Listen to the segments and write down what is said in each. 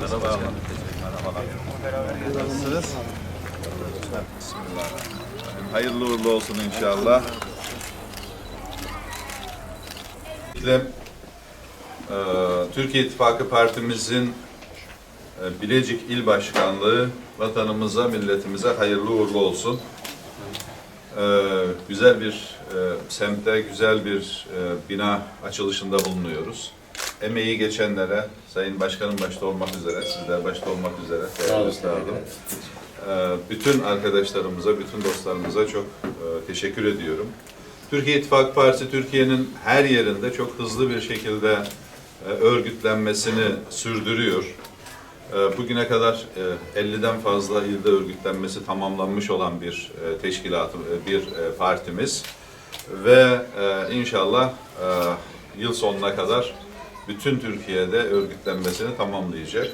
Nasılsınız? Merhaba. Merhabalar. Nasılsınız? Bismillahirrahmanirrahim. Hayırlı uğurlu olsun inşallah. Eee, Türkiye İttifakı Partimizin e, Bilecik İl Başkanlığı vatanımıza, milletimize hayırlı uğurlu olsun. Ee, güzel bir e, semte, güzel bir e, bina açılışında bulunuyoruz. Emeği geçenlere, Sayın Başkanım başta olmak üzere, sizler başta olmak üzere değerli üstadım. Ee, bütün arkadaşlarımıza, bütün dostlarımıza çok e, teşekkür ediyorum. Türkiye İttifak Partisi Türkiye'nin her yerinde çok hızlı bir şekilde e, örgütlenmesini sürdürüyor. E, Bugüne kadar e, 50'den fazla ilde örgütlenmesi tamamlanmış olan bir teşkilat, bir partimiz ve inşallah yıl sonuna kadar bütün Türkiye'de örgütlenmesini tamamlayacak.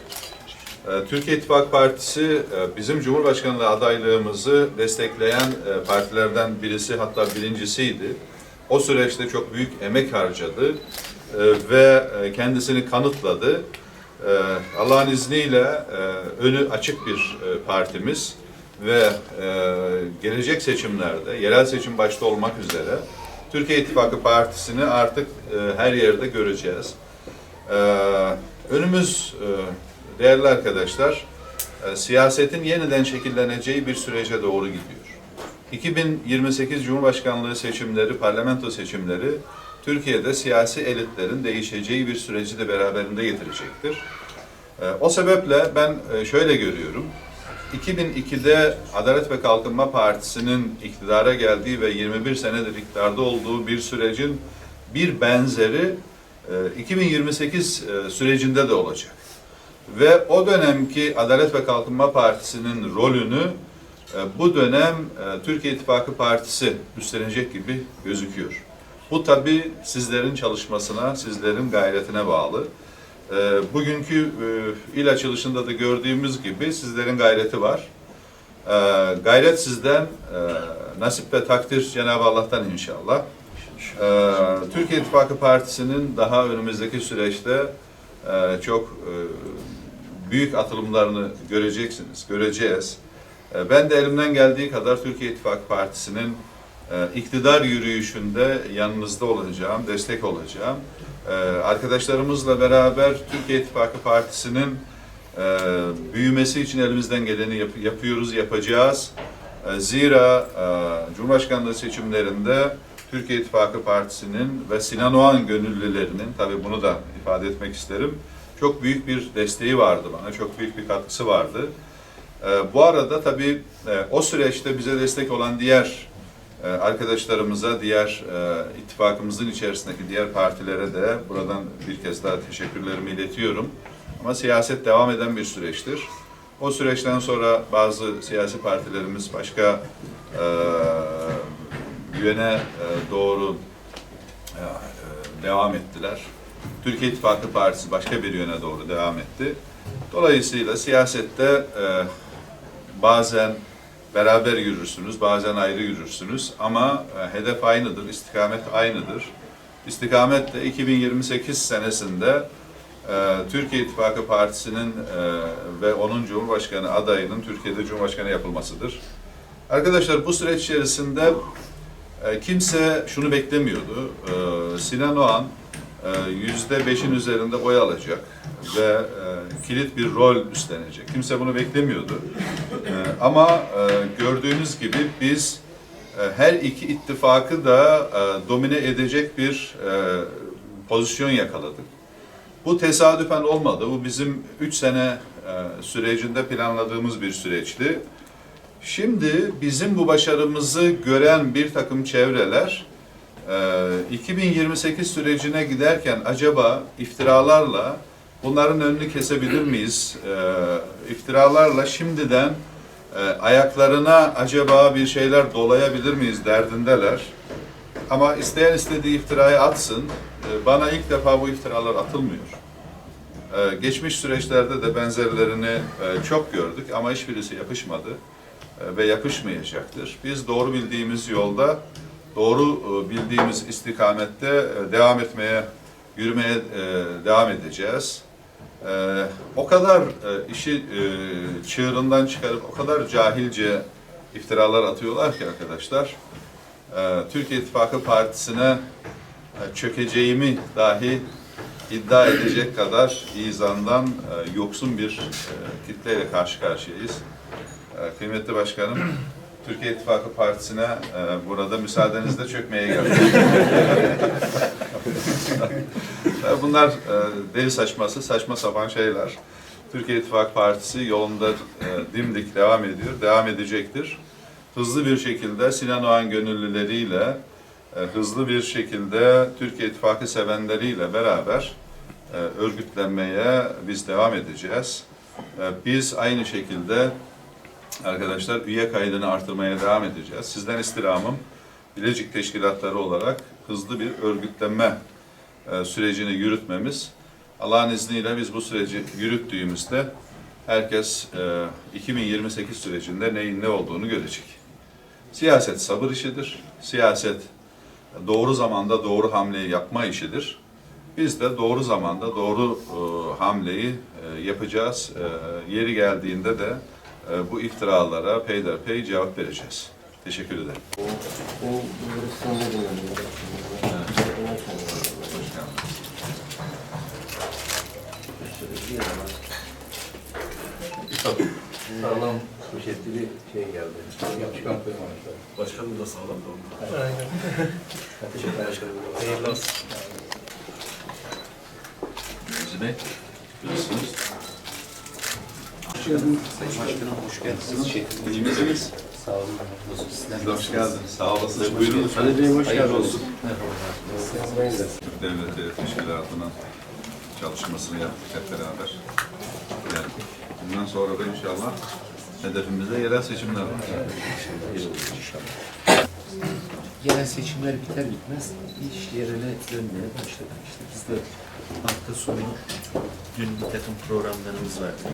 E, Türkiye İttifak Partisi e, bizim Cumhurbaşkanlığı adaylığımızı destekleyen e, partilerden birisi hatta birincisiydi. O süreçte çok büyük emek harcadı e, ve kendisini kanıtladı. Ee, Allah'ın izniyle önü açık bir partimiz ve gelecek seçimlerde, yerel seçim başta olmak üzere Türkiye İttifakı Partisi'ni artık her yerde göreceğiz. Ee, Önümüz e, değerli arkadaşlar, e, siyasetin yeniden şekilleneceği bir sürece doğru gidiyor. 2028 Cumhurbaşkanlığı seçimleri, parlamento seçimleri Türkiye'de siyasi elitlerin değişeceği bir süreci de beraberinde getirecektir. Ee, O sebeple ben e, şöyle görüyorum. 2002'de Adalet ve Kalkınma Partisi'nin iktidara geldiği ve 21 senedir iktidarda olduğu bir sürecin bir benzeri e, 2028 e, sürecinde de olacak. Ve o dönemki Adalet ve Kalkınma Partisi'nin rolünü e, bu dönem e, Türkiye İttifakı Partisi üstlenecek gibi gözüküyor. Bu tabii sizlerin çalışmasına, sizlerin gayretine bağlı. Bugünkü il açılışında da gördüğümüz gibi sizlerin gayreti var. Gayret sizden, nasip ve takdir Cenab-ı Allah'tan inşallah. E, Türkiye İttifakı Partisi'nin daha önümüzdeki süreçte e, çok e, büyük atılımlarını göreceksiniz, göreceğiz. E, Ben de elimden geldiği kadar Türkiye İttifakı Partisi'nin e, iktidar yürüyüşünde yanınızda olacağım, destek olacağım. E, Arkadaşlarımızla beraber Türkiye İttifakı Partisi'nin e, büyümesi için elimizden geleni yap- yapıyoruz, yapacağız. E, Zira e, Cumhurbaşkanlığı seçimlerinde Türkiye İttifakı Partisi'nin ve Sinan Oğan gönüllülerinin, tabii bunu da ifade etmek isterim, çok büyük bir desteği vardı bana, çok büyük bir katkısı vardı. Ee, Bu arada tabii e, o süreçte bize destek olan diğer e, arkadaşlarımıza, diğer e, ittifakımızın içerisindeki diğer partilere de buradan bir kez daha teşekkürlerimi iletiyorum. Ama siyaset devam eden bir süreçtir. O süreçten sonra bazı siyasi partilerimiz başka e, yöne e, doğru e, devam ettiler. Türkiye İttifakı Partisi başka bir yöne doğru devam etti. Dolayısıyla siyasette e, bazen beraber yürürsünüz, bazen ayrı yürürsünüz ama hedef aynıdır, istikamet aynıdır. İstikamet de 2028 senesinde Türkiye İttifakı Partisi'nin ve onun Cumhurbaşkanı adayının Türkiye'de Cumhurbaşkanı yapılmasıdır. Arkadaşlar bu süreç içerisinde e, kimse şunu beklemiyordu. E, Sinan Oğan e, yüzde beşin üzerinde oy alacak ve kilit bir rol üstlenecek. Kimse bunu beklemiyordu. Ama gördüğünüz gibi biz her iki ittifakı da domine edecek bir pozisyon yakaladık. Bu tesadüfen olmadı. Bu bizim üç sene sürecinde planladığımız bir süreçti. Şimdi bizim bu başarımızı gören bir takım çevreler e, 2028 sürecine giderken acaba iftiralarla bunların önünü kesebilir miyiz? E, iftiralarla şimdiden e, ayaklarına acaba bir şeyler dolayabilir miyiz derdindeler. Ama isteyen istediği iftirayı atsın. E, Bana ilk defa bu iftiralar atılmıyor. Geçmiş süreçlerde de benzerlerini e, çok gördük ama hiçbirisi yapışmadı e, ve yapışmayacaktır. Biz doğru bildiğimiz yolda, doğru e, bildiğimiz istikamette e, devam etmeye, yürümeye e, devam edeceğiz. O kadar e, işi e, çığırından çıkarıp o kadar cahilce iftiralar atıyorlar ki arkadaşlar. Türkiye İttifakı Partisi'ne e, çökeceğimi dahi iddia edecek kadar izandan e, yoksun bir e, kitleyle karşı karşıyayız. E, kıymetli başkanım, Türkiye İttifakı Partisi'ne e, burada müsaadenizle çökmeye geldim. Bunlar e, deli saçması, saçma sapan şeyler. Türkiye İttifakı Partisi yolunda e, dimdik devam ediyor, devam edecektir. Hızlı bir şekilde Sinan Oğan gönüllüleriyle, hızlı bir şekilde Türkiye İttifakı sevenleriyle beraber örgütlenmeye biz devam edeceğiz. Biz aynı şekilde arkadaşlar üye kaydını artırmaya devam edeceğiz. Sizden istirhamım Bilecik teşkilatları olarak hızlı bir örgütlenme e, sürecini yürütmemiz. Allah'ın izniyle biz bu süreci yürüttüğümüzde herkes e, 2028 sürecinde neyin ne olduğunu görecek. Siyaset sabır işidir. Siyaset doğru zamanda doğru hamleyi yapma işidir. Biz de doğru zamanda doğru e, hamleyi e, yapacağız. E, yeri geldiğinde de e, bu iftiralara peyderpey cevap vereceğiz. Teşekkür ederim. Sağlam poşetli bir şey geldi. Yapışkan koymamışlar. Başkanım da sağlam da oldu. Aynen. Teşekkür ederim. Hayırlı olsun. Bizi Bey. Başkanım hoş geldiniz. Misiniz? Sağ olun. Hoş geldiniz. Sağ olasınız. Buyurun. Ali Bey hoş Hayırlı geldiniz. olsun. Merhaba. Ben de. Devlet Teşkilatı'nın çalışmasını yaptık hep beraber. Yani bundan sonra da inşallah hedefimizde yerel seçimler var. Yerel seçimler biter bitmez iş yerine dönmeye başladık. İşte biz de hafta sonu dün bir takım programlarımız vardı.